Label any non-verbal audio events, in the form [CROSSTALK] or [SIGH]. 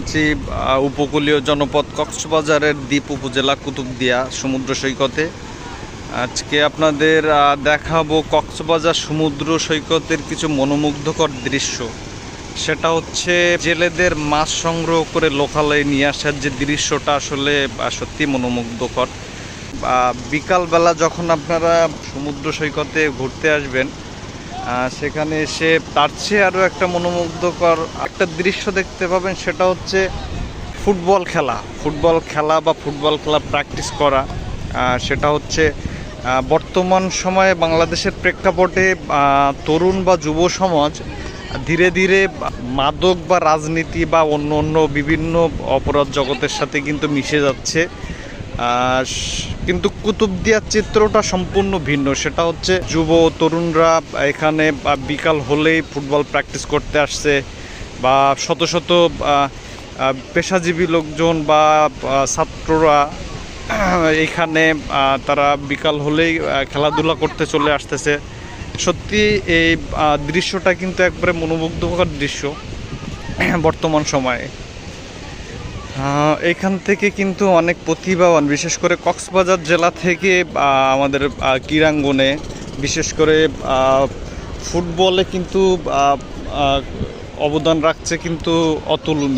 আছি উপকূলীয় জনপদ কক্সবাজারের দ্বীপ উপজেলা কুতুবদিয়া সমুদ্র সৈকতে। আজকে আপনাদের দেখাবো কক্সবাজার সমুদ্র সৈকতের কিছু মনোমুগ্ধকর দৃশ্য। সেটা হচ্ছে জেলেদের মাছ সংগ্রহ করে লোকালয়ে নিয়ে আসার যে দৃশ্যটা আসলে সত্যি মনোমুগ্ধকর। বিকালবেলা যখন আপনারা সমুদ্র সৈকতে ঘুরতে আসবেন সেখানে এসে তার চেয়ে আরও একটা মনোমুগ্ধকর একটা দৃশ্য দেখতে পাবেন, সেটা হচ্ছে ফুটবল খেলা। ফুটবল খেলা বা ফুটবল খেলা প্র্যাকটিস করা সেটা হচ্ছে বর্তমান সময়ে বাংলাদেশের প্রেক্ষাপটে তরুণ বা যুব সমাজ ধীরে ধীরে মাদক বা রাজনীতি বা অন্য অন্য বিভিন্ন অপরাধ জগতের সাথে কিন্তু মিশে যাচ্ছে। কিন্তু কুতুবদিয়ার চিত্রটা সম্পূর্ণ ভিন্ন। সেটা হচ্ছে যুব তরুণরা এখানে বিকাল হলেই ফুটবল প্র্যাকটিস করতে আসছে বা শত শত পেশাজীবী লোকজন বা ছাত্ররা [CLEARS THROAT] আহ, তারা বিকাল হলেই খেলাধুলা করতে চলে আসতেছে। সত্যি এই দৃশ্যটা কিন্তু একবারে মনোমুগ্ধকর দৃশ্য [CLEARS THROAT] বর্তমান সময়ে। এখান থেকে কিন্তু অনেক প্রতিভাবান, বিশেষ করে কক্সবাজার জেলা থেকে আমাদের ক্রীড়াঙ্গনে, বিশেষ করে ফুটবলে কিন্তু অবদান রাখছে কিন্তু অতুলনীয়।